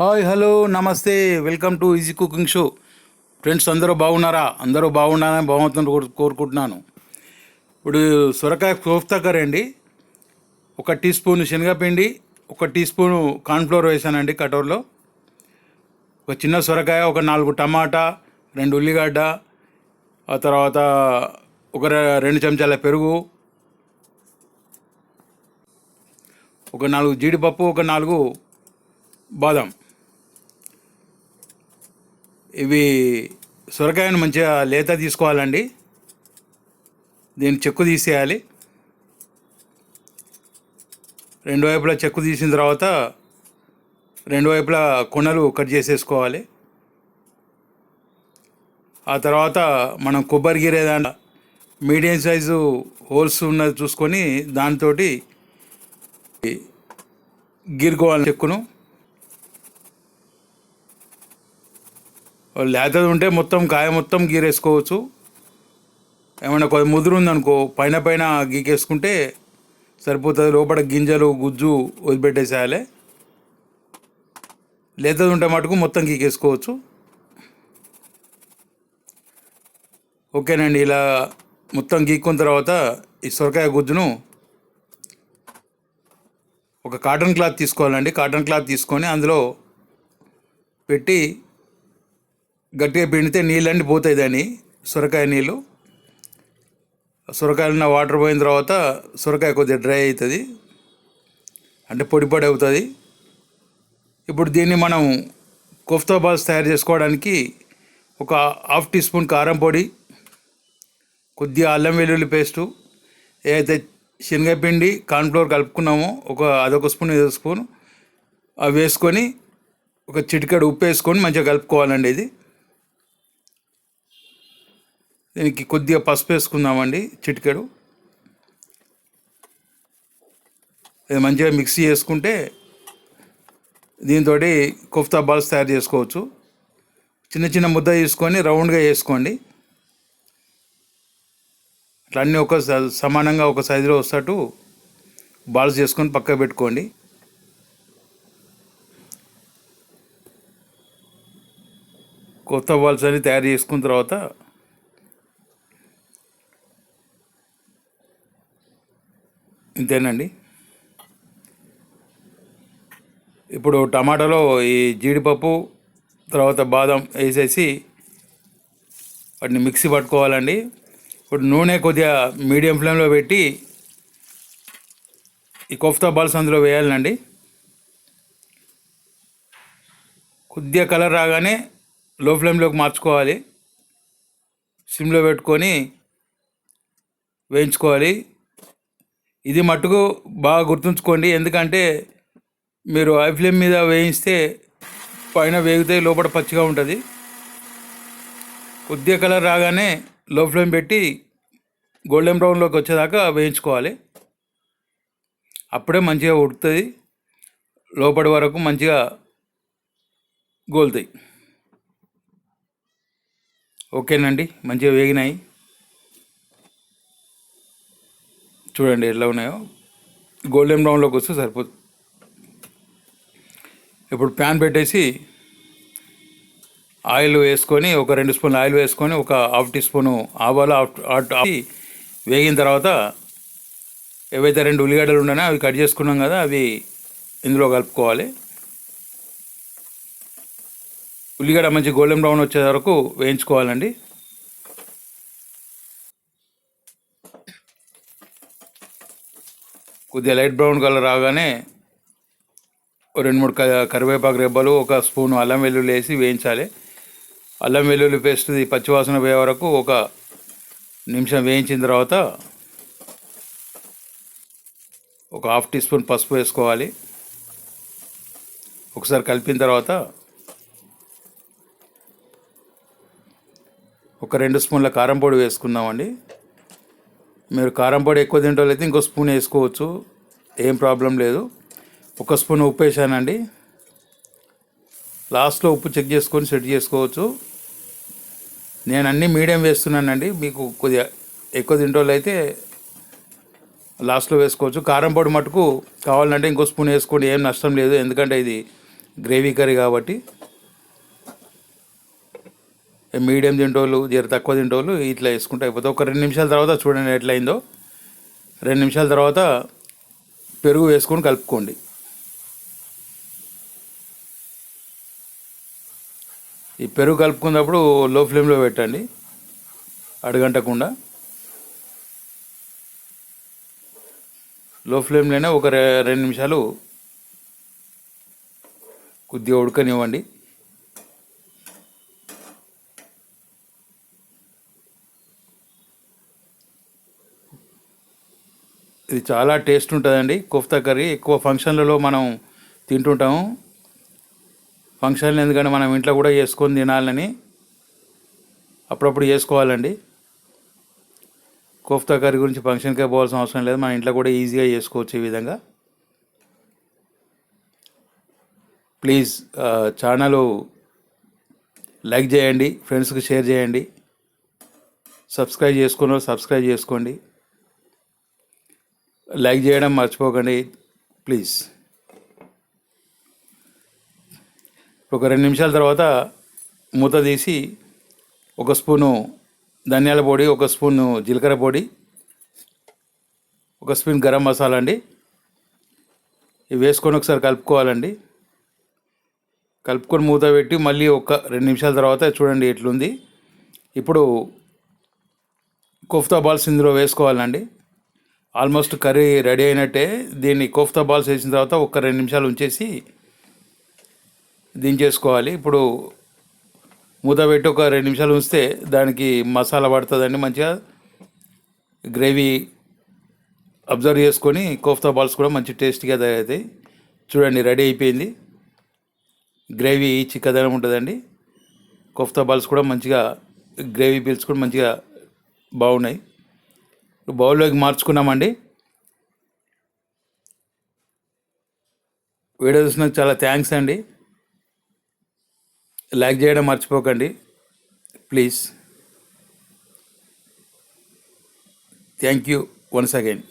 Hi hello నమస్తే welcome to easy cooking show. Friends అందరూ బాగున్నారా? అందరూ బాగున్నారని బాగుంటుందని కోరు- కోరుకుంటున్నాను. ఇప్పుడు సొరకాయ కోఫ్తా కర్రీ అండి. ఒక టీ స్పూన్ శనగపిండి ఒక టీ స్పూన్ కార్న్ఫ్లోర్ వేసానండి కటోర్లో. ఒక చిన్న సొరకాయ ఒక నాలుగు టమాటా రెండు ఉల్లిగడ్డ ఆ తర్వాత ఒక రెండు చెంచాల పెరుగు ఒక నాలుగు జీడిపప్పు ఒక నాలుగు బాదం. ఇవి సొరకాయను మంచిగా లేత తీసుకోవాలండి. దీన్ని చెక్కు తీసేయాలి. రెండు వైపులా చెక్కు తీసిన తర్వాత రెండు వైపులా కొనలు కట్ చేసేసుకోవాలి. ఆ తర్వాత మనం కొబ్బరి గిరేదాంట్లో మీడియం సైజు హోల్స్ ఉన్నది చూసుకొని దాంతో గిరుకోవాలి చెక్కును. లేతది ఉంటే మొత్తం కాయ మొత్తం గీరేసుకోవచ్చు. ఏమైనా కొద్ది ముదురు ఉందనుకో పైన పైన గీకేసుకుంటే సరిపోతుంది. లోపల గింజలు గుజ్జు వదిలిపెట్టేసేయాలి. లేతది ఉంటే మటుకు మొత్తం గీకేసుకోవచ్చు. ఓకేనండి ఇలా మొత్తం గీక్కున్న తర్వాత ఈ సొరకాయ గుజ్జును ఒక కాటన్ క్లాత్ తీసుకోవాలండి. కాటన్ క్లాత్ తీసుకొని అందులో పెట్టి గట్టిగా పిండితే నీళ్ళన్నీ పోతాయి దాన్ని. సొరకాయ నీళ్ళు. సొరకాయలున్న వాటర్ పోయిన తర్వాత సొరకాయ కొద్దిగా డ్రై అవుతుంది. అంటే పొడి పొడి అవుతుంది. ఇప్పుడు దీన్ని మనం కోఫ్తా బాల్స్ తయారు చేసుకోవడానికి ఒక హాఫ్ టీ స్పూన్ కారం పొడి కొద్దిగా అల్లం వెల్లుల్లి పేస్టు ఏదైతే శనగపిండి కార్న్ఫ్లోర్ కలుపుకున్నామో ఒక అదొక స్పూన్ ఇదొక స్పూన్ అవి వేసుకొని ఒక చిటికెడు ఉప్పు వేసుకొని మంచిగా కలుపుకోవాలండి ఇది. దీనికి కొద్దిగా పసుపు వేసుకుందామండి చిటికెడు. ఇది మంచిగా మిక్సీ చేసుకుంటే దీంతో కోఫ్తా బాల్స్ తయారు చేసుకోవచ్చు. చిన్న చిన్న ముద్ద తీసుకొని రౌండ్గా వేసుకోండి. అట్లా అన్నీ ఒక స- సమానంగా ఒక సైజులో వస్తట్టు బాల్స్ చేసుకొని పక్కకు పెట్టుకోండి. కొత్త బాల్స్ అన్ని తయారు చేసుకున్న తర్వాత ఇంతేనండి. ఇప్పుడు టమాటాలో ఈ జీడిపప్పు తర్వాత బాదం వేసేసి వాటిని మిక్సీ పట్టుకోవాలండి. ఇప్పుడు నూనె కొద్దిగా మీడియం ఫ్లేమ్లో పెట్టి ఈ కోఫ్తా బాల్స్ అందులో వేయాలండి. కొద్దిగా కలర్ రాగానే లో ఫ్లేమ్లోకి మార్చుకోవాలి. సిమ్లో పెట్టుకొని వేయించుకోవాలి. ఇది మట్టుకు బాగా గుర్తుంచుకోండి. ఎందుకంటే మీరు హై ఫ్లేమ్ మీద వేయిస్తే పైన వేగితే లోపల పచ్చిగా ఉంటుంది. కొద్దిగా కలర్ రాగానే లో ఫ్లేమ్ పెట్టి గోల్డెన్ బ్రౌన్లోకి వచ్చేదాకా వేయించుకోవాలి. అప్పుడే మంచిగా ఉడుకుతుంది. లోపటి వరకు మంచిగా గోలుతాయి. ఓకేనండి. మంచిగా వేగినాయి. చూడండి ఎట్లా ఉన్నాయో. గోల్డెన్ బ్రౌన్లోకి వస్తే సరిపోతుంది ఇప్పుడు ప్యాన్ పెట్టేసి ఆయిల్ వేసుకొని ఒక రెండు స్పూన్లు ఆయిల్ వేసుకొని ఒక హాఫ్ టీ స్పూను ఆవాలు హాఫ్ వేగిన తర్వాత ఏవైతే రెండు ఉల్లిగడ్డలు ఉన్నాయో అవి కట్ చేసుకున్నాం కదా అవి ఇందులో కలుపుకోవాలి. ఉల్లిగడ్డ మంచి గోల్డెన్ బ్రౌన్ వచ్చే వరకు వేయించుకోవాలండి. కొద్దిగా లైట్ బ్రౌన్ కలర్ రాగానే రెండు మూడు క- కరివేపాకు రెబ్బలు ఒక స్పూన్ అల్లం వెల్లుల్లి వేసి వేయించాలి. అల్లం వెల్లుల్లి పేస్ట్ ఇది పచ్చివాసన పోయే వరకు ఒక నిమిషం వేయించిన తర్వాత ఒక హాఫ్ టీ స్పూన్ పసుపు వేసుకోవాలి. ఒకసారి కలిపిన తర్వాత ఒక రెండు స్పూన్ల కారం పొడి వేసుకుందామండి. మీరు కారం పొడి ఎక్కువ తింటోళ్ళైతే ఇంకో స్పూన్ వేసుకోవచ్చు. ఏం ప్రాబ్లం లేదు. ఒక స్పూన్ ఉప్పు వేసానండి. లాస్ట్లో ఉప్పు చెక్ చేసుకొని సెట్ చేసుకోవచ్చు. నేను అన్నీ మీడియం వేస్తున్నానండి. మీకు కొద్దిగా ఎక్కువ తింటోళ్ళు అయితే లాస్ట్లో వేసుకోవచ్చు. కారం పొడి మటుకు కావాలంటే ఇంకో స్పూన్ వేసుకోండి. ఏం నష్టం లేదు. ఎందుకంటే ఇది గ్రేవీ కర్రీ కాబట్టి. మీడియం తింటోళ్ళు జర తక్కువ తింటోళ్ళు ఇట్లా వేసుకుంటే అయిపోతే. ఒక రెండు నిమిషాల తర్వాత చూడండి ఎట్లయిందో. రెండు నిమిషాల తర్వాత పెరుగు వేసుకొని కలుపుకోండి. ఈ పెరుగు కలుపుకున్నప్పుడు లో ఫ్లేమ్లో పెట్టండి. అడగంటకుండా. లో ఫ్లేమ్లోనే ఒక రెండు నిమిషాలు కొద్దిగా ఉడకనివ్వండి. ఇది చాలా టేస్ట్ ఉంటుందండి. కోఫ్తా కర్రీ ఎక్కువ ఫంక్షన్లలో మనం తింటుంటాము. ఫంక్షన్లు ఎందుకంటే మనం ఇంట్లో కూడా చేసుకొని తినాలని అప్పుడప్పుడు చేసుకోవాలండి. కోఫ్తా కర్రీ గురించి ఫంక్షన్కే పోవాల్సిన అవసరం లేదు. మన ఇంట్లో కూడా ఈజీగా చేసుకోవచ్చు ఈ విధంగా. ప్లీజ్ ఛానల్ లైక్ చేయండి ఫ్రెండ్స్కి షేర్ చేయండి. సబ్స్క్రైబ్ చేసుకున్న సబ్స్క్రైబ్ చేసుకోండి. లైక్ చేయడం మర్చిపోకండి ప్లీజ్. ఒక రెండు నిమిషాల తర్వాత మూత తీసి ఒక స్పూను ధనియాల పొడి ఒక స్పూను జీలకర్ర పొడి ఒక స్పూన్ గరం మసాలా అండి. ఇవి వేసుకొని ఒకసారి కలుపుకోవాలండి. కలుపుకొని మూత పెట్టి మళ్ళీ ఒక రెండు నిమిషాల తర్వాత చూడండి ఎట్లుంది. ఇప్పుడు కోఫ్తా బాల్స్ ఇందులో వేసుకోవాలండి. ఆల్మోస్ట్ కర్రీ రెడీ అయినట్టే దీన్ని కోఫ్తా బాల్స్ వేసిన తర్వాత ఒక రెండు నిమిషాలు ఉంచేసి దించేసుకోవాలి. ఇప్పుడు మూత పెట్టి ఒక రెండు నిమిషాలు ఉంచితే దానికి మసాలా పడుతుందండి మంచిగా. గ్రేవీ అబ్జర్వ్ చేసుకొని కోఫ్తా బాల్స్ కూడా మంచి టేస్ట్గా తయారవుతాయి. చూడండి రెడీ అయిపోయింది. గ్రేవీ చిక్కదనం ఉంటుందండి. కోఫ్తా బాల్స్ కూడా మంచిగా గ్రేవీ పీల్స్ కూడా మంచిగా బాగున్నాయి. బౌల్లోకి మార్చుకున్నామండి. వీడియో చూసినందుకు చాలా థ్యాంక్స్ అండి. లైక్ చేయడం మర్చిపోకండి. Please. Thank you once again.